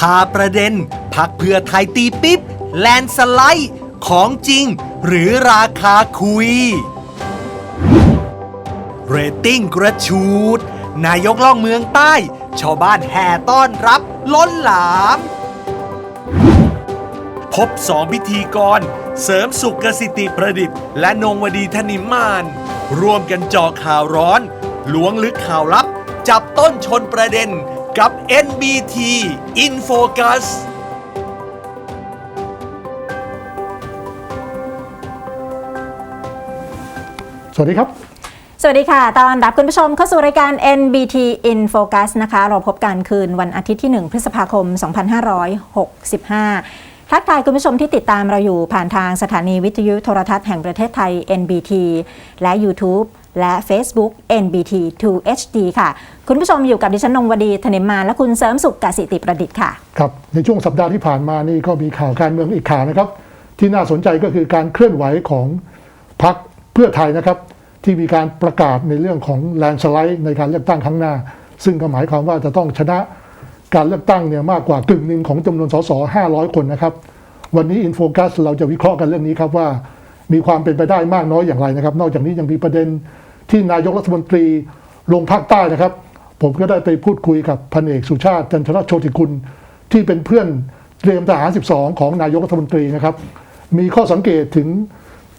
พาประเด็น พักเพื่อไทยตีปิ๊บ แลนสไลด์ ของจริง หรือราคาคุย เรตติ้งกระชูด นายกล่องเมืองใต้ ชาวบ้านแห่ต้อนรับล้นหลาม พบสองพิธีกร เสริมสุขสิติประดิษฐ์ และนงวดีธนิมมาน ร่วมกันเจาะข่าวร้อนล้วงลึกข่าวลับ จับต้นชนประเด็น กับ NBT In Focus สวัสดีครับ สวัสดีค่ะ ตอนรับคุณผู้ชมเข้าสู่รายการ NBT In Focus นะคะ เราพบกันคืนวันอาทิตย์ที่ 1 พฤษภาคม 2565ทักทายคุณผู้ชมที่ติดตามเราอยู่ผ่านทางสถานีวิทยุโทรทัศน์แห่งประเทศไทย NBT และ YouTube และ Facebook NBT 2 HD ค่ะ คุณผู้ชมอยู่กับดิฉันนงวดีธนิมมาและคุณเสริมสุขกสิติประดิษฐ์ค่ะ ครับ ในช่วงสัปดาห์ที่ผ่านมานี่ก็มีข่าวการเมืองอีกข่าวนะครับ ที่น่าสนใจก็คือการเคลื่อนไหวของพรรคเพื่อไทยนะครับ ที่มีการประกาศในเรื่องของแลนสไลด์ในการเลือกตั้งครั้งหน้า ซึ่งก็หมายความว่าจะต้องชนะการเลือกตั้งเนี่ยมากกว่ากึ่งหนึ่งของจำนวนสส500 คนนะครับ วันนี้อินโฟกัสเราจะวิเคราะห์กันเรื่องนี้ครับว่า มีความเป็นไปได้มากน้อยอย่างไรนะครับ นอกจากนี้ยังมีประเด็นที่นายกรัฐมนตรีลงภาคใต้นะครับ ผมก็ได้ไปพูดคุยกับพันเอกสุชาติจันทรโชติคุณที่เป็นเพื่อนเตรียมทหาร 12 ของนายกรัฐมนตรีนะครับ มีข้อสังเกตถึง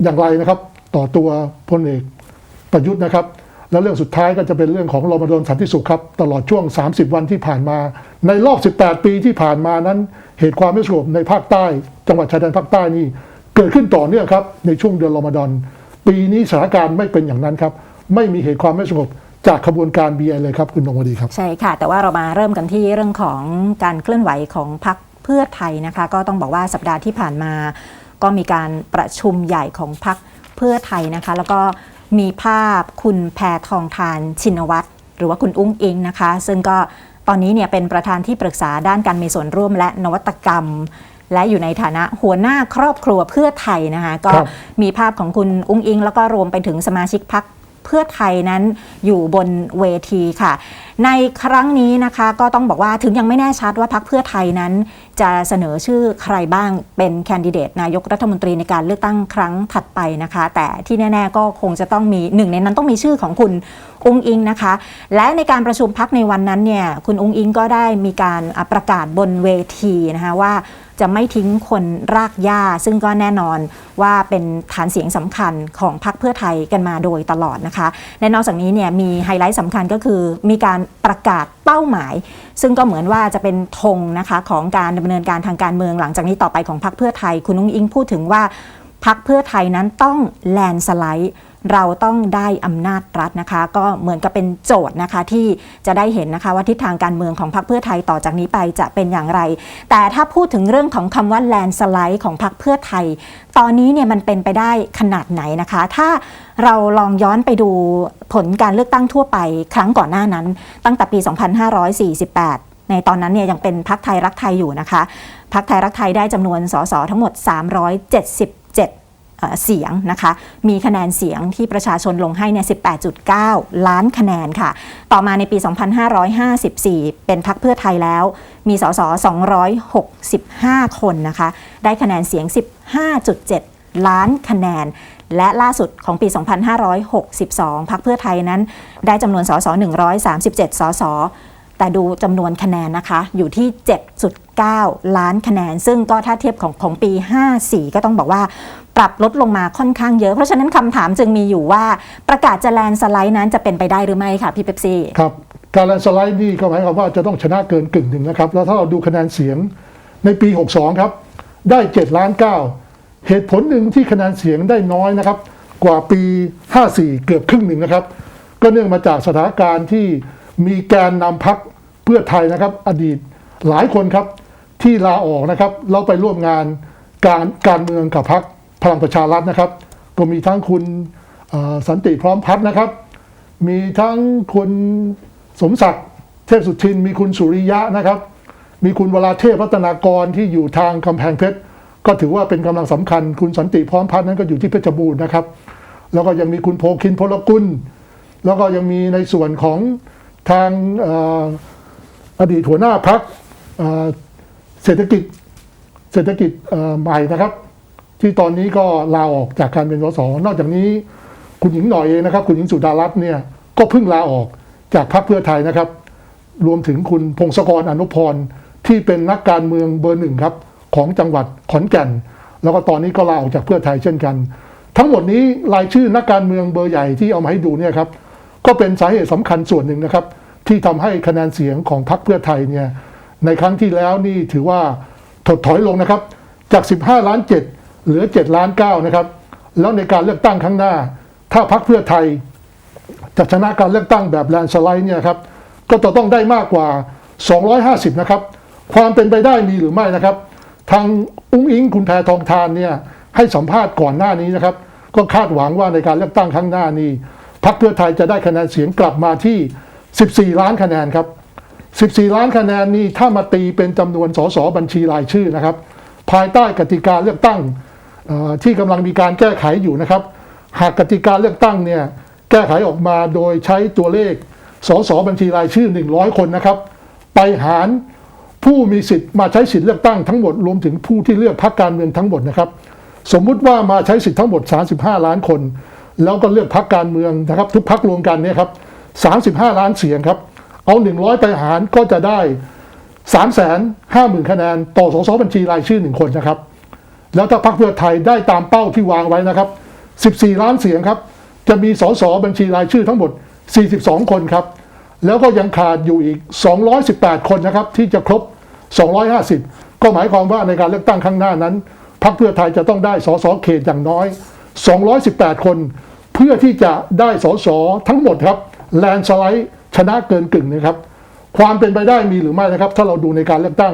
อย่างไรนะครับ ต่อตัวพลเอกประยุทธ์นะครับ แล้วเรื่องสุดท้ายก็จะเป็นเรื่องของรมดลสันติสุขครับตลอดช่วง 30 วันที่ผ่านมา ในรอบ 18 ปีที่ผ่านมานั้น เหตุความไม่สงบในภาคใต้ จังหวัดชายแดนภาคใต้นี่ เกิดขึ้นต่อเนื่องครับในช่วงเดือนรอมฎอนปีนี้สถานการณ์ไม่เป็นอย่างนั้นครับ ไม่มีเหตุความไม่สงบจากขบวนการ BI เลยครับ คุณนงวดีครับ ใช่ค่ะ แต่ว่าเรามาเริ่มกันที่เรื่องของการเคลื่อนไหวของพรรคเพื่อไทยนะคะ ก็ต้องบอกว่าสัปดาห์ที่ผ่านมา ก็มีการประชุมใหญ่ของพรรคเพื่อไทยนะคะ แล้วก็มีภาพคุณแพทองทานชินวัตรหรือว่าคุณอุ้งอิงนะคะ ซึ่งก็ตอนนี้เนี่ยเป็นประธานที่ปรึกษาด้านการมีส่วนร่วมและนวัตกรรม และอยู่ในฐานะหัวหน้าครอบครัวเพื่อไทยนะคะก็ครับมีภาพของคุณอุ้งอิง แล้วก็รวมไปถึงสมาชิกพรรคเพื่อไทยนั้นอยู่บนเวทีค่ะในครั้งนี้นะคะก็ต้องบอกว่าถึงยังไม่แน่ชัดว่าพรรคเพื่อไทยนั้น จะเสนอชื่อใครบ้างเป็นแคนดิเดตนายกรัฐมนตรีในการเลือกตั้งครั้งถัดไปนะคะ แต่ที่แน่ ๆ ก็คงจะต้องมีหนึ่งในนั้นต้องมีชื่อของคุณอุ้งอิงนะคะ และในการประชุมพักในวันนั้นเนี่ยคุณอุ้งอิงก็ได้มีการประกาศบนเวทีนะคะว่าจะไม่ทิ้งคนรากหญ้า ซึ่งก็แน่นอนว่าเป็นฐานเสียงสำคัญของพรรคเพื่อไทยกันมาโดยตลอดนะคะ และนอกจากนี้เนี่ยมีไฮไลท์สำคัญก็คือมีการประกาศเป้าหมาย ซึ่งก็เหมือนว่าจะเป็นธงนะคะของการดำเนินการทางการเมืองหลังจากนี้ต่อไปของพรรคเพื่อไทย คุณนุ้งอิงพูดถึงว่าพรรคเพื่อไทยนั้นต้องแลนสไลด์เราต้องได้อำนาจรัฐนะคะ ก็เหมือนกับเป็นโจทย์นะคะที่จะได้เห็นนะคะว่าทิศทางการเมืองของพรรคเพื่อไทยต่อจากนี้ไปจะเป็นอย่างไร แต่ถ้าพูดถึงเรื่องของคำว่าแลนสไลด์ของพรรคเพื่อไทย ตอนนี้เนี่ยมันเป็นไปได้ขนาดไหนนะคะ ถ้าเราลองย้อนไปดู ผลการเลือกตั้งทั่วไปครั้งก่อนหน้านั้น ตั้งแต่ปี 2548 ในตอนนั้นเนี่ยยังเป็นพรรคไทยรักไทยอยู่นะคะพรรคไทยรักไทยได้จำนวนสสทั้งหมด 377เอ่อเสียงนะคะ มีคะแนนเสียงที่ประชาชนลงให้เนี่ย18.9 ล้านคะแนนค่ะ ต่อมาในปี 2554 เป็นพักเพื่อไทยแล้ว มีสส265 คนนะคะ ได้คะแนนเสียง 15.7 ล้านคะแนน และล่าสุดของปี 2562 พักเพื่อไทยนั้น ได้จำนวนสส137 สส แต่ดูจำนวนคะแนนนะคะ อยู่ที่ 7.9 ล้านคะแนน ซึ่งก็ถ้าเทียบของของปี 54 ก็ต้องบอกว่าปรับลดลงมาค่อนข้างเยอะ เพราะฉะนั้นคำถามจึงมีอยู่ว่าประกาศจะแลนสไลด์นั้นจะเป็นไปได้หรือไม่ค่ะพี่เป๊ปซี่ครับการแลนสไลด์นี่ก็หมายความว่าจะต้องชนะเกินกึ่งหนึ่งนะครับ แล้วถ้าเราดูคะแนนเสียงในปี 62 ครับ ได้ 7 ล้าน 9 เหตุผลหนึ่งที่คะแนนเสียงได้น้อยนะครับ กว่าปี 54 เกือบครึ่งหนึ่งนะครับ ก็เนื่องมาจากสถานการณ์ที่มีแกนนำพักเพื่อไทยนะครับ อดีตหลายคนครับที่ลาออกนะครับแล้วไปร่วมงานการการเมืองกับพักพลังประชารัฐนะครับ ก็มีทั้งคุณสันติพร้อมพัฒน์นะครับ มีทั้งคุณสมศักดิ์เทพสุทิน มีคุณสุริยะนะครับ มีคุณวราเทพรัตนากรที่อยู่ทางกำแพงเพชร ก็ถือว่าเป็นกำลังสำคัญ คุณสันติพร้อมพัฒน์นั้นก็อยู่ที่เพชรบูรณ์นะครับ แล้วก็ยังมีคุณโพคินพลกุล แล้วก็ยังมีในส่วนของทางออดีตหัวหน้าพักเศรษฐกิจเศรษฐกิจใหม่นะครับ ที่ตอนนี้ก็ลาออกจากการเป็นสสนอกจากนี้คุณหญิงหน่อยเองนะครับ คุณหญิงสุดารัตน์เนี่ยก็เพิ่งลาออกจากพรรคเพื่อไทยนะครับ รวมถึงคุณพงศกรอนุพรที่เป็นนักการเมืองเบอร์หนึ่งครับ ของจังหวัดขอนแก่น แล้วก็ตอนนี้ก็ลาออกจากเพื่อไทยเช่นกัน ทั้งหมดนี้รายชื่อนักการเมืองเบอร์ใหญ่ที่เอามาให้ดูเนี่ยครับก็เป็นสาเหตุสำคัญส่วนหนึ่งนะครับ ที่ทำให้คะแนนเสียงของพรรคเพื่อไทยเนี่ยในครั้งที่แล้วนี่ถือว่าถดถอยลงนะครับ จาก 15 ล้าน 7 เหลือ 7 ล้าน9นะครับ แล้วในการเลือกตั้งครั้งหน้า ถ้าพรรคเพื่อไทย จะชนะการเลือกตั้งแบบแลนด์สไลด์เนี่ยครับก็จะต้องได้มากกว่า 250 นะครับ ความเป็นไปได้มีหรือไม่นะครับ ทางอุ้งอิงคุณแพทองทานเนี่ยให้สัมภาษณ์ก่อนหน้านี้นะครับ ก็คาดหวังว่าในการเลือกตั้งครั้งหน้านี้พรรคเพื่อไทยจะได้คะแนนเสียงกลับมาที่ 14 ล้านคะแนนครับ 14 ล้านคะแนนนี้ถ้ามาตีเป็นจำนวนสสบัญชีรายชื่อนะครับ ภายใต้กติกาเลือกตั้งที่กำลังมีการแก้ไขอยู่นะครับ หากกติกาเลือกตั้งเนี่ยแก้ไขออกมาโดยใช้ตัวเลขสสบัญชีรายชื่อ 100 คนนะครับ ไปหาร ผู้มีสิทธิ์มาใช้สิทธิ์เลือกตั้งทั้งหมดรวมถึงผู้ที่เลือกพรรคการเมืองทั้งหมดนะครับ สมมุติว่ามาใช้สิทธิ์ทั้งหมด 35 ล้านคน แล้วก็เลือกพรรคการเมืองนะครับ ทุกพรรครวมกันเนี่ยครับ35 ล้านเสียงครับ เอา 100 ไปหารก็จะได้ 3 5 0 0 0 0 คะแนนต่อสสบัญชีรายชื่อหนึ่งคนนะครับ แล้วถ้าพรรคเพื่อไทยได้ตามเป้าที่วางไว้นะครับ 14 ล้านเสียงครับ จะมีสสบัญชีรายชื่อทั้งหมด 42 คนครับ แล้วก็ยังขาดอยู่อีก 218 คนนะครับ ที่จะครบ 250 ก็หมายความว่าในการเลือกตั้งครั้งหน้านั้นพรรคเพื่อไทยจะต้องได้สสเขตอย่างน้อย 218 คน เพื่อที่จะได้สสทั้งหมดครับแลนสไลด์ชนะเกินกึ่งนะครับ ความเป็นไปได้มีหรือไม่นะครับ ถ้าเราดูในการเลือกตั้ง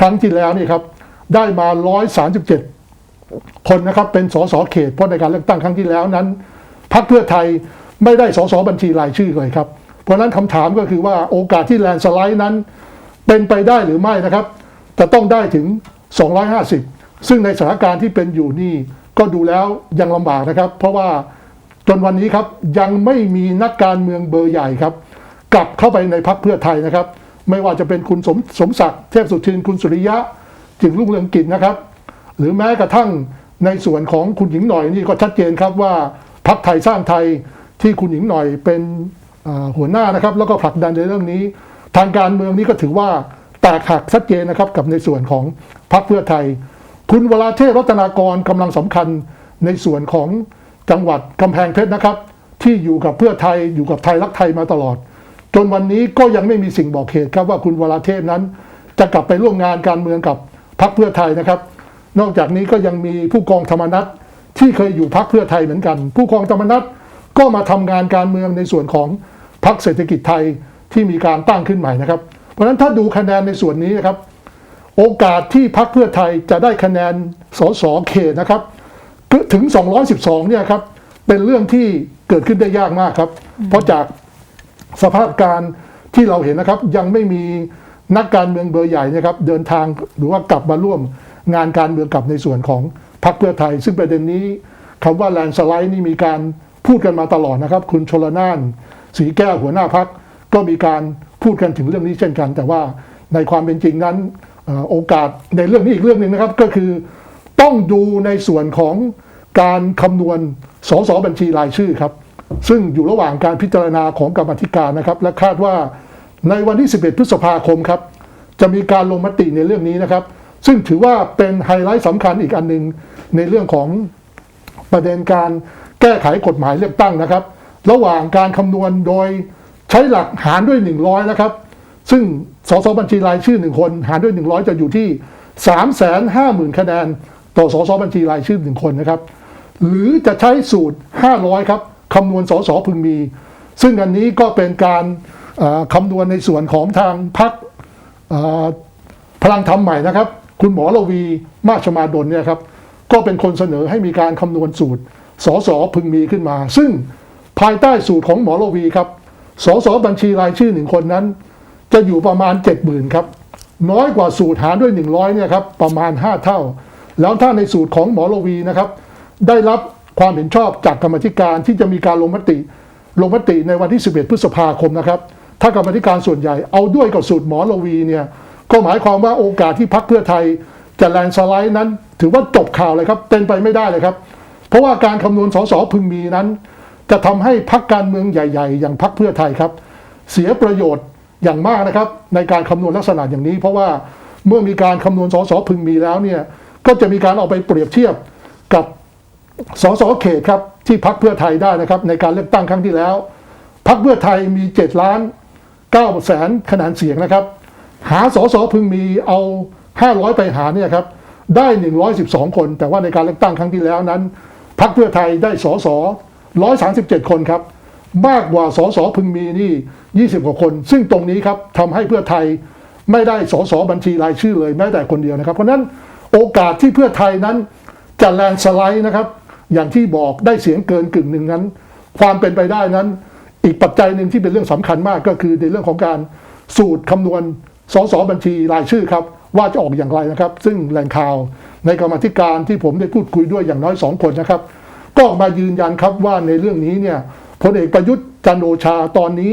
ครั้งที่แล้วนี่ครับ ได้มา 137 คนนะครับ เป็นสสเขตเพราะในการเลือกตั้งครั้งที่แล้วนั้นพรรคเพื่อไทยไม่ได้สสบัญชีรายชื่อเลยครับ เพราะนั้นคำถามก็คือว่าโอกาสที่แลนสไลด์นั้น เป็นไปได้หรือไม่นะครับ จะต้องได้ถึง 250 ซึ่งในสถานการณ์ที่เป็นอยู่นี่ก็ดูแล้วยังลำบากนะครับ เพราะว่าจนวันนี้ครับยังไม่มีนักการเมืองเบอร์ใหญ่ครับ กลับเข้าไปในพักเพื่อไทยนะครับ ไม่ว่าจะเป็นคุณสมสมศักดิ์เทพสุทินคุณสุริยะจึงรุ่งเรืองกิจนะครับ หรือแม้กระทั่งในส่วนของคุณหญิงหน่อยนี่ก็ชัดเจนครับว่าพักไทยสร้างไทยที่คุณหญิงหน่อยเป็น หัวหน้านะครับ แล้วก็ผลักดันในเรื่องนี้ ทางการเมืองนี้ก็ถือว่าแตกหักชัดเจนนะครับกับในส่วนของพรรคเพื่อไทย คุณวราเทพรัตนากรกำลังสำคัญในส่วนของจังหวัดกำแพงเพชรนะครับ ที่อยู่กับเพื่อไทยอยู่กับไทยรักไทยมาตลอด จนวันนี้ก็ยังไม่มีสิ่งบอกเหตุครับว่าคุณวราเทพนั้น จะกลับไปร่วมงานการเมืองกับพรรคเพื่อไทยนะครับ นอกจากนี้ก็ยังมีผู้กองธรรมนัฐที่เคยอยู่พรรคเพื่อไทยเหมือนกัน ผู้กองธรรมนัฐก็มาทำงานการเมืองในส่วนของ พรรคเศรษฐกิจไทยที่มีการตั้งขึ้นใหม่นะครับ เพราะฉะนั้นถ้าดูคะแนนในส่วนนี้นะครับ โอกาสที่พรรคเพื่อไทยจะได้คะแนนสสเขตนะครับถึง 212 เนี่ยครับ เป็นเรื่องที่เกิดขึ้นได้ยากมากครับ เพราะจากสภาพการที่เราเห็นนะครับ ยังไม่มีนักการเมืองเบอร์ใหญ่นะครับ เดินทางหรือว่ากลับมาร่วมงานการเมืองกับในส่วนของพรรคเพื่อไทย ซึ่งประเด็นนี้คำว่าแลนสไลด์นี่มีการพูดกันมาตลอดนะครับ คุณชลนาน สีแก้วหัวหน้าพักก็มีการพูดกันถึงเรื่องนี้เช่นกัน แต่ว่าในความเป็นจริงนั้นออโอกาสในเรื่องนี้อีกเรื่องหนึ่งนะครับ ก็คือต้องดูในส่วนของการคำนวณสสบัญชีรายชื่อครับ ซึ่งอยู่ระหว่างการพิจารณาของกรรมธิการนะครับ และคาดว่าในวันที่ 11 พฤษภาคมครับ จะมีการลงมติในเรื่องนี้นะครับ ซึ่งถือว่าเป็นไฮไลท์สำคัญอีกอันหนึ่งในเรื่องของประเด็นการแก้ไขกฎหมายเลือกตั้งนะครับ ระหว่างการคำนวณโดยใช้หลักหารด้วย 100 นะครับ ซึ่งสสบัญชีรายชื่อหนึ่งคน หารด้วย 100 จะอยู่ที่ 350,000 คะแนน ต่อสสบัญชีรายชื่อหนึ่งคนนะครับ หรือจะใช้สูตร 500 ครับคำนวณสสพึงมี ซึ่งอันนี้ก็เป็นการคำนวณในส่วนของทางพรรคพลังธรรมใหม่นะครับ คุณหมอระวีมาชมาดลเนี่ยครับก็เป็นคนเสนอให้มีการคำนวณสูตรสสพึงมีขึ้นมา ซึ่ง ภายใต้สูตรของหมอระวีครับ สสบัญชีรายชื่อหนึ่งคนนั้น จะอยู่ประมาณ 70,000ครับ น้อยกว่าสูตรหารด้วย 100เนี่ยครับประมาณ 5 เท่า แล้วถ้าในสูตรของหมอระวีนะครับ ได้รับความเห็นชอบจากกรรมธิการที่จะมีการลงมติ ลงมติในวันที่ 11 พฤษภาคมนะครับ ถ้ากรรมธิการส่วนใหญ่เอาด้วยกับสูตรหมอระวีเนี่ยก็หมายความว่าโอกาสที่พักเพื่อไทยจะแลนด์สไลด์นั้น ถือว่าจบข่าวเลยครับเป็นไปไม่ได้เลยครับ เพราะว่าการคำนวณสสพึงมีนั้น จะทำให้พักการเมืองใหญ่ ๆ อย่างพักเพื่อไทยครับ เสียประโยชน์อย่างมากนะครับ ในการคำนวณลักษณะอย่างนี้ เพราะว่าเมื่อมีการคำนวณสสพึงมีแล้วเนี่ยก็จะมีการเอาไปเปรียบเทียบกับสสเขตครับที่พักเพื่อไทยได้นะครับ ในการเลือกตั้งครั้งที่แล้ว พักเพื่อไทยมี7ล้าน9แสนคะแนนเสียงนะครับ หาสสพึงมีเอา 500 ไปหาเนี่ยครับได้ 112 คน แต่ว่าในการเลือกตั้งครั้งที่แล้วนั้น พักเพื่อไทยได้สส 137 คนครับ มากกว่าสสพึงมีนี่ 20 กว่าคน ซึ่งตรงนี้ครับทำให้เพื่อไทยไม่ได้สสบัญชีรายชื่อเลยแม้แต่คนเดียวนะครับ เพราะนั้นโอกาสที่เพื่อไทยนั้นจะแลนสไลด์นะครับ อย่างที่บอกได้เสียงเกินกึ่งหนึ่งนั้น ความเป็นไปได้นั้น อีกปัจจัยหนึ่งที่เป็นเรื่องสำคัญมากก็คือในเรื่องของการสูตรคำนวณสสบัญชีรายชื่อครับ ว่าจะออกอย่างไรนะครับ ซึ่งแหล่งข่าวในกรรมธิการที่ผมได้พูดคุยด้วยอย่างน้อยสองคนนะครับ ก็ออกมายืนยันครับว่าในเรื่องนี้เนี่ยพลเอกประยุทธ์จันโอชาตอนนี้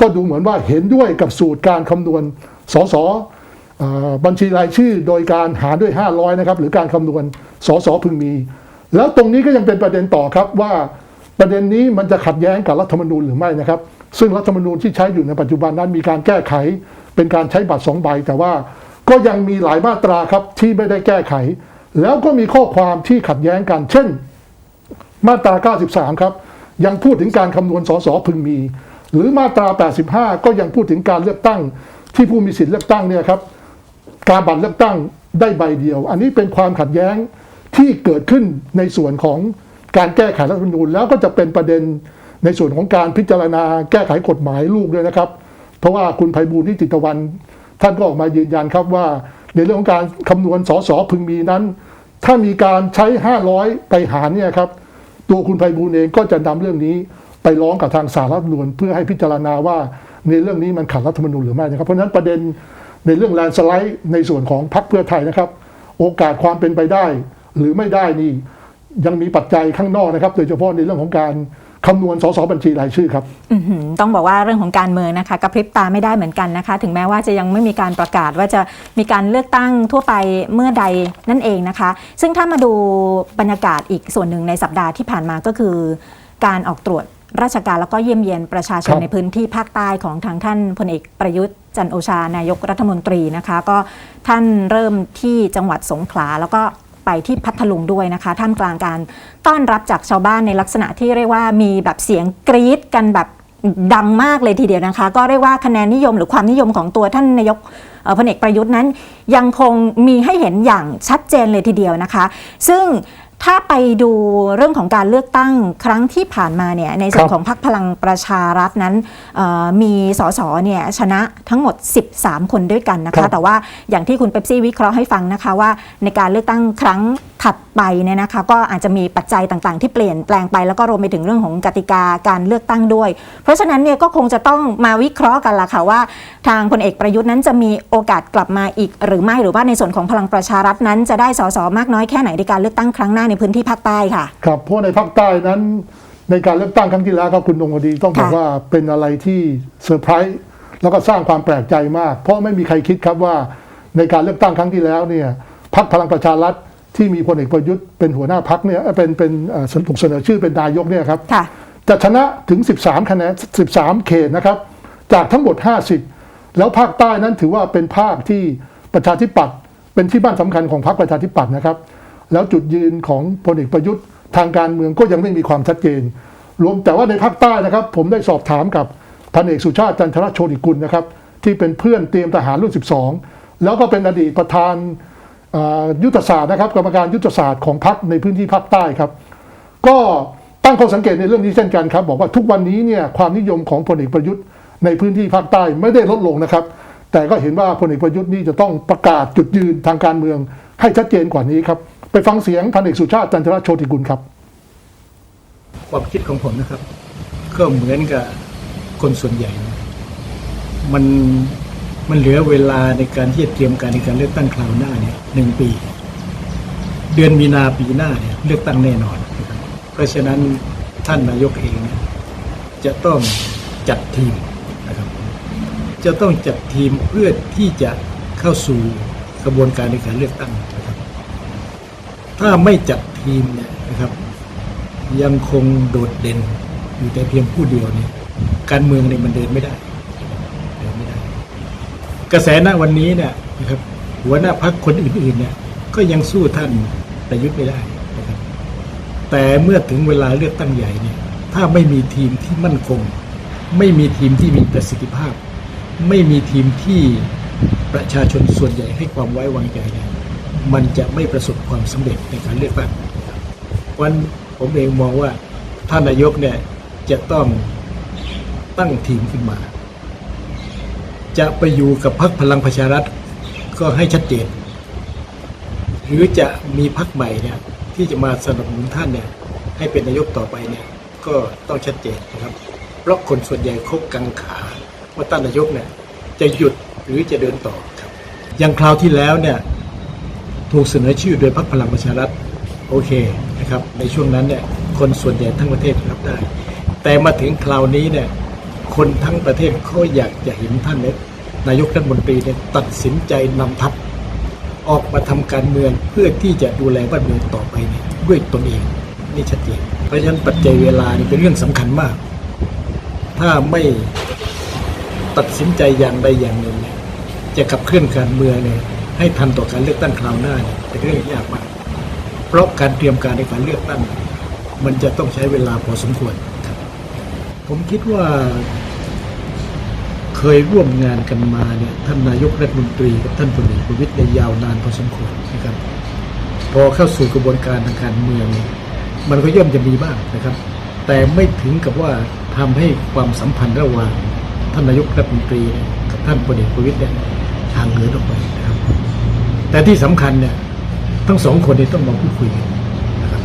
ก็ดูเหมือนว่าเห็นด้วยกับสูตรการคำนวณสสเอ่อบัญชีรายชื่อโดยการหารด้วย 500นะครับหรือการคำนวณสสพึงมี แล้วตรงนี้ก็ยังเป็นประเด็นต่อครับว่าประเด็นนี้มันจะขัดแย้งกับรัฐธรรมนูญหรือไม่นะครับ ซึ่งรัฐธรรมนูญที่ใช้อยู่ในปัจจุบันนั้นมีการแก้ไข เป็นการใช้บัตรสองใบ แต่ว่าก็ยังมีหลายมาตราครับที่ไม่ได้แก้ไข แล้วก็มีข้อความที่ขัดแย้งกัน เช่น มาตรา 93 ครับ ยังพูดถึงการคำนวณสสพึงมี หรือมาตรา 85 ก็ยังพูดถึงการเลือกตั้งที่ผู้มีสิทธิ์เลือกตั้งเนี่ยครับการบัตรเลือกตั้งได้ใบเดียว อันนี้เป็นความขัดแย้งที่เกิดขึ้นในส่วนของการแก้ไขรัฐธรรมนูญแล้วก็จะเป็นประเด็นในส่วนของการพิจารณาแก้ไขกฎหมายลูกด้วยนะครับ เพราะว่าคุณไพบูลย์นิติตะวัน ท่านก็ออกมายืนยันครับว่า ในเรื่องของการคำนวณสสพึงมีนั้น ถ้ามีการใช้ 500 ไปหารเนี่ยครับ ตัวคุณไพบูลเองก็จะนำเรื่องนี้ไปร้องกับทางสารรัฐมนูลเพื่อให้พิจารณาว่าในเรื่องนี้มันขัดรัฐธรรมนูญหรือไม่นะครับ เพราะฉะนั้นประเด็นในเรื่องแลนสไลด์ในส่วนของพรรคเพื่อไทยนะครับ โอกาสความเป็นไปได้ หรือไม่ได้นี่ยังมีปัจจัยข้างนอกนะครับ โดยเฉพาะในเรื่องของการ คำนวณสสบัญชีรายชื่อครับอื้อหือต้องบอกว่าเรื่องของการเมืองนะคะกระพริบตาไม่ได้เหมือนกันนะคะ ถึงแม้ว่าจะยังไม่มีการประกาศว่าจะมีการเลือกตั้งทั่วไปเมื่อใดนั่นเองนะคะ ซึ่งถ้ามาดูบรรยากาศอีกส่วนหนึ่งในสัปดาห์ที่ผ่านมาก็คือ การออกตรวจราชการแล้วก็เยี่ยมเยียนประชาชนครับในพื้นที่ภาคใต้ของทางท่านพลเอกประยุทธ์จันทร์โอชานายกรัฐมนตรีนะคะ ก็ท่านเริ่มที่จังหวัดสงขลาแล้วก็ ไปที่พัทลุงด้วยนะคะ ท่ามกลางการต้อนรับจากชาวบ้านในลักษณะที่เรียกว่ามีแบบเสียงกรี๊ดกันแบบดังมากเลยทีเดียวนะคะ ก็เรียกว่าคะแนนนิยมหรือความนิยมของตัวท่านนายกพลเอกประยุทธ์นั้น ยังคงมีให้เห็นอย่างชัดเจนเลยทีเดียวนะคะ ซึ่ง ถ้าไปดูเรื่องของการเลือกตั้งครั้งที่ผ่านมาเนี่ยในส่วนครับของพรรคพลังประชารัฐนั้นเอ่อมีสสเนี่ยชนะทั้งหมด 13 คนด้วยกันนะครัคะบแต่ว่าอย่างที่คุณเป๊ปซี่วิเคราะห์ให้ฟังนะคะว่าในการเลือกตั้งครั้งถัด ไปเนี่ยนะคะก็อาจจะมีปัจจัยต่างๆ ที่เปลี่ยนแปลงไปแล้วก็รวมไปถึงเรื่องของกติกาการเลือกตั้งด้วย เพราะฉะนั้นเนี่ยก็คงจะต้องมาวิเคราะห์กันละค่ะว่า ทางพลเอกประยุทธ์นั้นจะมีโอกาสกลับมาอีก หรือไม่หรือว่าในส่วนของพลังประชารัฐนั้นจะได้สสมากน้อยแค่ไหนในการเลือกตั้งครั้งหน้าในพื้นที่ภาคใต้ค่ะครับเพราะในภาคใต้นั้นในการเลือกตั้งครั้งที่แล้วครับคุณนงวดีต้องบอกว่าเป็นอะไรที่เซอร์ไพรส์แล้วก็สร้างความแปลกใจมาก เพราะไม่มีใครคิดครับว่าในการเลือกตั้งครั้งที่แล้วเนี่ยพรรคพลังประชารัฐ ที่มีพลเอกประยุทธ์เป็นหัวหน้าพรรคเนี่ยเอ่อเป็นเป็นเอ่อถูกเสนอชื่อเป็นนายกเนี่ยครับค่ะจะชนะถึง 13คะแนน13 เขตนะครับ จากทั้งหมด 50 แล้วภาคใต้นั้นถือว่าเป็นภาคที่ประชาธิปัตย์เป็นที่บ้านสำคัญของพรรคประชาธิปัตย์นะครับ แล้วจุดยืนของพลเอกประยุทธ์ทางการเมืองก็ยังไม่มีความชัดเจน รวมแต่ว่าในภาคใต้นะครับ ผมได้สอบถามกับพันเอกสุชาติจันทรโชติกุลนะครับ ที่เป็นเพื่อนเตรียมทหารรุ่น 12 แล้วก็เป็นอดีตประธานอ่า ยุทธศาสตร์นะครับกรรมการยุทธศาสตร์ของพรรคในพื้นที่ภาคใต้ครับ ก็ตั้งข้อสังเกตในเรื่องนี้เช่นกันครับ บอกว่าทุกวันนี้เนี่ยความนิยมของพลเอกประยุทธ์ในพื้นที่ภาคใต้ไม่ได้ลดลงนะครับ แต่ก็เห็นว่าพลเอกประยุทธ์นี่จะต้องประกาศจุดยืนทางการเมืองให้ชัดเจนกว่านี้ครับไปฟังเสียงพันเอกสุชาติจันทรโชติกุลครับ ความคิดของผมนะครับ ก็เหมือนกับคนส่วนใหญ่ มัน มันเหลือเวลาในการที่จะเตรียมการในการเลือกตั้งคราวหน้าเนี่ยหนึ่งปี เดือนมีนาปีหน้าเนี่ยเลือกตั้งแน่นอน เพราะฉะนั้นท่านนายกเองเนี่ยจะต้องจัดทีมนะครับจะต้องจัดทีมเพื่อที่จะเข้าสู่กระบวนการในการเลือกตั้งนะครับถ้าไม่จัดทีมเนี่ยนะครับ ยังคงโดดเด่นอยู่แต่เพียงผู้เดียวเนี่ยการเมืองเนี่ยมันเดินไม่ได้ กระแสณวันนี้เนี่ยนะครับหัวหน้าพักคนอื่นๆเนี่ยก็ยังสู้ท่านประยุทธ์ไม่ได้นะครับแต่เมื่อถึงเวลาเลือกตั้งใหญ่เนี่ยถ้าไม่มีทีมที่มั่นคง ไม่มีทีมที่มีประสิทธิภาพ ไม่มีทีมที่ประชาชนส่วนใหญ่ให้ความไว้วางใจเนี่ยมันจะไม่ประสบความสำเร็จในการเลือกตั้งวันผมเองมองว่าท่านนายกเนี่ยจะต้องตั้งทีมขึ้นมา จะไปอยู่กับพรรคพลังประชารัฐก็ให้ชัดเจน หรือจะมีพรรคใหม่เนี่ยที่จะมาสนับสนุนท่านเนี่ยให้เป็นนายกต่อไปเนี่ยก็ต้องชัดเจนนะครับ เพราะคนส่วนใหญ่เขากังขาว่าท่านนายกเนี่ยจะหยุดหรือจะเดินต่อครับอย่างคราวที่แล้วเนี่ยถูกเสนอชื่อโดยพรรคพลังประชารัฐโอเคนะครับ ในช่วงนั้นเนี่ยคนส่วนใหญ่ทั้งประเทศรับได้ แต่มาถึงคราวนี้เนี่ยคนทั้งประเทศเขาอยากจะเห็นท่านเนี่ย นายกรัฐมนตรีเนี่ยตัดสินใจนำทัพออกมาทำการเมืองเพื่อที่จะดูแลบ้านเมืองต่อไปเนี่ยด้วยตนเองนี่ชัดเจนเพราะฉะนั้นปัจจัยเวลานี่เป็นเรื่องสำคัญมาก ถ้าไม่ตัดสินใจอย่างใดอย่างหนึ่งเนี่ยจะขับเคลื่อนการเมืองเนี่ยให้ทันต่อการเลือกตั้งคราวหน้าเนี่ยเป็นเรื่องยากมาก เพราะการเตรียมการในการเลือกตั้ง มันจะต้องใช้เวลาพอสมควรครับผมคิดว่า เคยร่วมงานกันมาเนี่ยท่านนายกรัฐมนตรีกับท่านพลเอกประวิตยในยยาวนานพอสมควรนะครับ พอเข้าสู่กระบวนการทางการเมือง มันก็ย่อมจะมีบ้างนะครับ แต่ไม่ถึงกับว่าทำให้ความสัมพันธ์ระหว่างท่านนายกรัฐมนตรีกับท่านพลเอกประวิตยเนี่ยห่างเหินออกไปนะครับ แต่ที่สำคัญเนี่ยทั้งสองคนนี้ต้องมาพูดคุยกันนะครับ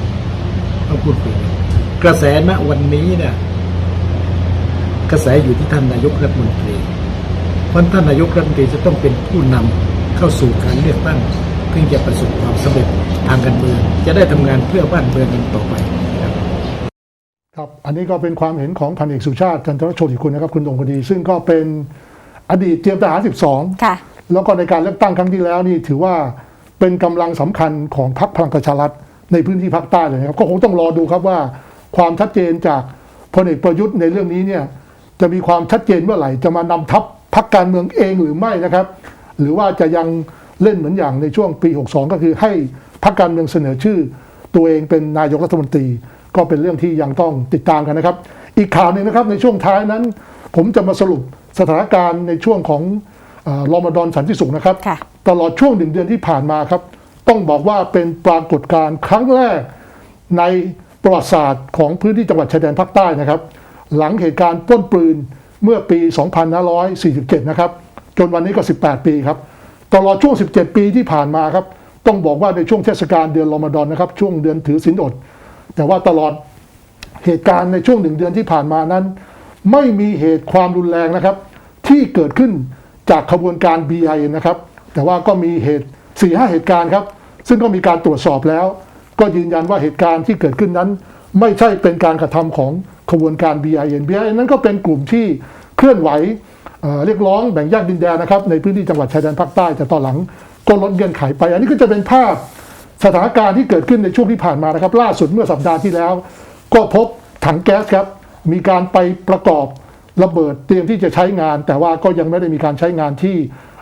ต้องพูดคุยกันกระแสณวันนี้เนี่ย กระแสอยู่ที่ท่านนายกรัฐมนตรีเพราะท่านนายกรัฐมนตรีจะต้องเป็นผู้นำเข้าสู่การเลือกตั้งเพื่อจะประสบความสำเร็จทางการเมืองจะได้ทำงานเพื่อบ้านเมืองกันต่อไปนะครับครับ อันนี้ก็เป็นความเห็นของพันเอกสุชาติจันทรโชติคุณนะครับคุณดงคดี ซึ่งก็เป็นอดีตเตรียมทหาร 12 ค่ะ แล้วก็ในการเลือกตั้งครั้งที่แล้วนี่ถือว่าเป็นกำลังสำคัญของพรรคพลังประชารัฐในพื้นที่ภาคใต้เลยนะครับ ก็คงต้องรอดูครับว่าความชัดเจนจากพลเอกประยุทธ์ในเรื่องนี้เนี่ย จะมีความชัดเจนเมื่อไหร่จะมานำทัพพรรคการเมืองเองหรือไม่นะครับ หรือว่าจะยังเล่นเหมือนอย่างในช่วงปี 62 ก็คือให้พรรคการเมืองเสนอชื่อ ตัวเองเป็นนายกรัฐมนตรี ก็เป็นเรื่องที่ยังต้องติดตามกันนะครับ อีกข่าวหนึ่งนะครับในช่วงท้ายนั้น ผมจะมาสรุปสถานการณ์ในช่วงของเออรอมฎอนสันติสุขนะครับค่ะตลอดช่วงหนึ่งเดือนที่ผ่านมาครับ ต้องบอกว่าเป็นปรากฏการณ์ครั้งแรกในประวัติศาสตร์ของพื้นที่จังหวัดชายแดนภาคใต้นะครับ หลังเหตุการณ์ป้นปืนเมื่อปี 2547 นะครับ จนวันนี้ก็ 18 ปีครับ ตลอดช่วง 17 ปีที่ผ่านมาครับ ต้องบอกว่าในช่วงเทศกาลเดือนรอมฎอนนะครับ ช่วงเดือนถือศีลอด แต่ว่าตลอดเหตุการณ์ในช่วงหนึ่งเดือนที่ผ่านมานั้น ไม่มีเหตุความรุนแรงนะครับ ที่เกิดขึ้นจากขบวนการ BIN นะครับ แต่ว่าก็มีเหตุ4ีหเหตุการณ์ครับ ซึ่งก็มีการตรวจสอบแล้ว ก็ยืนยันว่าเหตุการณ์ที่เกิดขึ้นนั้น ไม่ใช่เป็นการกระทำของขบวนการ BIN BIN นั้นก็เป็นกลุ่มที่เคลื่อนไหวเเรียกร้องแบ่งแยกดินแดนนะครับในพื้นที่จังหวัดชายแดนภาคใต้แต่ตอนหลังก็ลดเงื่อนไขไป อันนี้ก็จะเป็นภาพสถานการณ์ที่เกิดขึ้นในช่วงที่ผ่านมานะครับ ล่าสุดเมื่อสัปดาห์ที่แล้ว ก็พบถังแก๊สครับมีการไปประกอบระเบิดเตรียมที่จะใช้งาน แต่ว่าก็ยังไม่ได้มีการใช้งานที่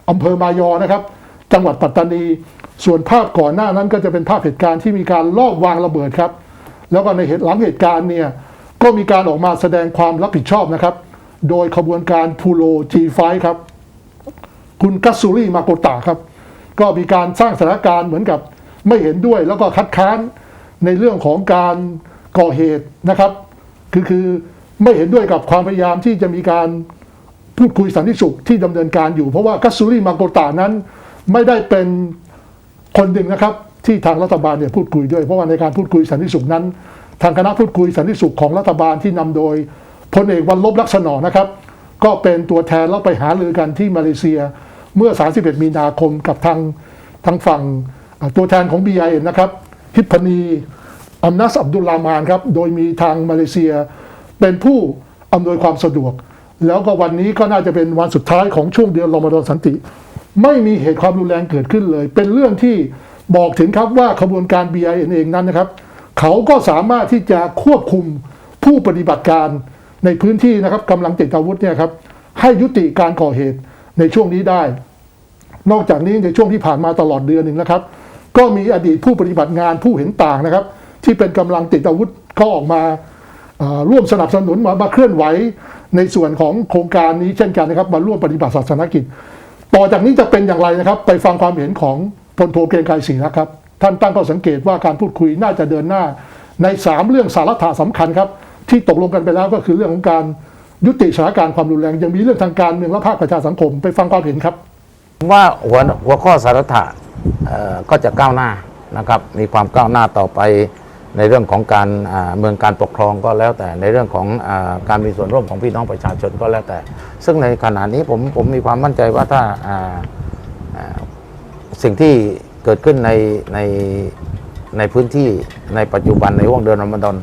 อำเภอมายอนะครับ จังหวัดปัตตานี ส่วนภาพก่อนหน้านั้นก็จะเป็นภาพเหตุการณ์ที่มีการลอบวางระเบิดครับ แล้วก็ในเหตุหลังเหตุการณ์เนี่ยก็มีการออกมาแสดงความรับผิดชอบนะครับ โดยขบวนการพูโล G5 ครับ คุณกัสซูริมาโกตะครับ ก็มีการสร้างสถานการณ์เหมือนกับไม่เห็นด้วยแล้วก็คัดค้านในเรื่องของการก่อเหตุนะครับ คือคือไม่เห็นด้วยกับความพยายามที่จะมีการพูดคุยสันติสุขที่ดำเนินการอยู่ เพราะว่ากัสซูริมาโกตะนั้นไม่ได้เป็นคนหนึ่งนะครับ ที่ทางรัฐบาลเนี่ยพูดคุยด้วย เพราะว่าในการพูดคุยสันติสุขนั้น ทางคณะพูดคุยสันติสุขของรัฐบาลที่นำโดยพลเอกวันลบลักษณะนะครับ ก็เป็นตัวแทนแล้วไปหารือกันที่มาเลเซียเมื่อ 31 มีนาคมกับทางทางฝั่งตัวแทนของ BIN นะครับฮิปพนีอัมนัสอับดุลลามานครับโดยมีทางมาเลเซีย เป็นผู้อำนวยความสะดวก แล้วก็วันนี้ก็น่าจะเป็นวันสุดท้ายของช่วงเดือนรอมฎอนสันติ ไม่มีเหตุความรุนแรงเกิดขึ้นเลย เป็นเรื่องที่ บอกถึงครับว่าขบวนการ BIN เองนั้นนะครับ เขาก็สามารถที่จะควบคุมผู้ปฏิบัติการในพื้นที่นะครับกำลังติดอาวุธเนี่ยครับให้ยุติการก่อเหตุในช่วงนี้ได้ นอกจากนี้ในช่วงที่ผ่านมาตลอดเดือนหนึ่งนะครับ ก็มีอดีตผู้ปฏิบัติงานผู้เห็นต่างนะครับ ที่เป็นกำลังติดอาวุธก็ออกมาร่วมสนับสนุนมามาเคลื่อนไหวในส่วนของโครงการนี้เช่นกันนะครับมาร่วมปฏิบัติศาสนกิจ ต่อจากนี้จะเป็นอย่างไรนะครับ ไปฟังความเห็นของ พลโทเกรียงไกรศรีนะครับ ท่านตั้งข้อสังเกตว่าการพูดคุยน่าจะเดินหน้า ใน 3 เรื่องสาระสำคัญครับ ที่ตกลงกันไปแล้วก็คือเรื่องของการยุติสถานการณ์ความรุนแรง ยังมีเรื่องทางการเมืองและภาคประชาสังคมไปฟังความเห็นครับว่าหัวหัวข้อสาระก็จะก้าวหน้านะครับ มีความก้าวหน้าต่อไปในเรื่องของการเมืองการปกครองก็แล้วแต่ในเรื่องของอการมีส่วนร่วมของพี่น้องประชาชนก็แล้วแต่ ซึ่งในขณะนี้ผมผมมีความมั่นใจว่าถ้าา สิ่งที่เกิดขึ้นในในในพื้นที่ในปัจจุบันในห่วงเดือนรอมฎอน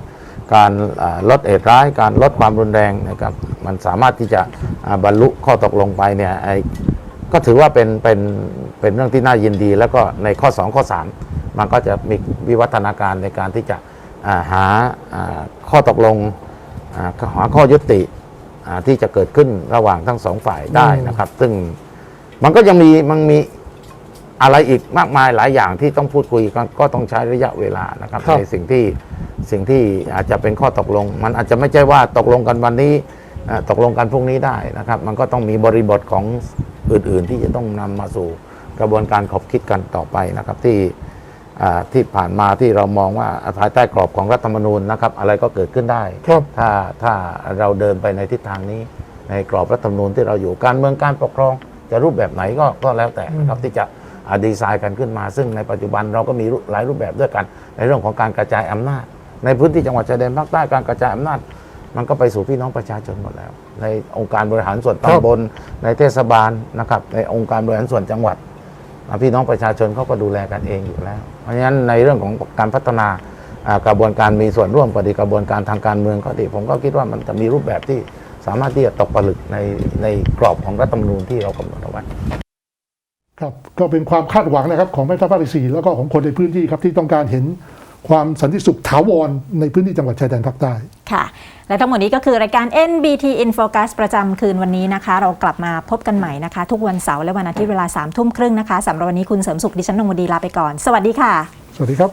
การอ่าลดเหตุร้าย การลดความรุนแรงนะครับมันสามารถที่จะอ่าบรรลุข้อตกลงไปเนี่ยไอ้ก็ถือว่าเป็นเป็นเป็นเรื่องที่น่ายินดี แล้วก็ในข้อ 2 ข้อ 3 มันก็จะมีวิวัฒนาการในการที่จะอ่าหาอ่าข้อตกลงอ่าหาข้อยุติอ่าที่จะเกิดขึ้นระหว่างทั้งสองฝ่ายได้นะครับ ซึ่งมันก็ยังมีมันมี อะไรอีกมากมายหลายอย่างที่ต้องพูดคุยกันก็ต้องใช้ระยะเวลานะครับครับ ในสิ่งที่สิ่งที่อาจจะเป็นข้อตกลง มันอาจจะไม่ใช่ว่าตกลงกันวันนี้อ่าตกลงกันพรุ่งนี้ได้นะครับ มันก็ต้องมีบริบทของอื่นๆ ที่จะต้องนำมาสู่กระบวนการขบคิดกันต่อไปนะครับที่อ่าที่ผ่านมาที่เรามองว่าภายใต้กรอบของรัฐธรรมนูญนะครับ อะไรก็เกิดขึ้นได้ ครับ ถ้าถ้าเราเดินไปในทิศทางนี้ ในกรอบรัฐธรรมนูญที่เราอยู่การเมืองการปกครอง จะรูปแบบไหนก็ก็แล้วแต่นะครับที่จะอ่า ดีไซน์กันขึ้นมา ซึ่งในปัจจุบันเราก็มีรูหลายรูปแบบด้วยกัน ในเรื่องของการกระจายอำนาจ ในพื้นที่จังหวัดชายแดนภาคใต้การกระจายอำนาจ มันก็ไปสู่พี่น้องประชาชนหมดแล้ว ในองค์การบริหารส่วนครับตำบลในเทศบาลนะครับในองค์การบริหารส่วนจังหวัดอ่าพี่น้องประชาชนเขาก็ดูแลกันเองอยู่แล้ว เพราะฉะนั้นในเรื่องของการพัฒนาอ่ากระบวนการมีส่วนร่วมก็ดีกระบวนการทางการเมืองก็ดี ผมก็คิดว่ามันจะมีรูปแบบที่สามารถที่จะตกผลึกในในกรอบของรัฐธรรมนูญที่เรากำหนดเอาไว้ ครับก็เป็นความคาดหวังนะครับของแม่ทัพภาคที่สี่แล้วก็ของคนในพื้นที่ครับที่ต้องการเห็นความสันติสุขถาวรในพื้นที่จังหวัดชายแดนภาคใต้ค่ะ และทั้งหมดนี้ก็คือรายการ NBT In Focus ประจำคืนวันนี้นะคะ เรากลับมาพบกันใหม่นะคะ ทุกวันเสาร์และวันอาทิตย์เวลา3ามทุ่มครึ่งนะคะสำหรับวันนี้คุณเสริมสุขดิฉันนงวดีลาไปก่อน สวัสดีค่ะ สวัสดีครับ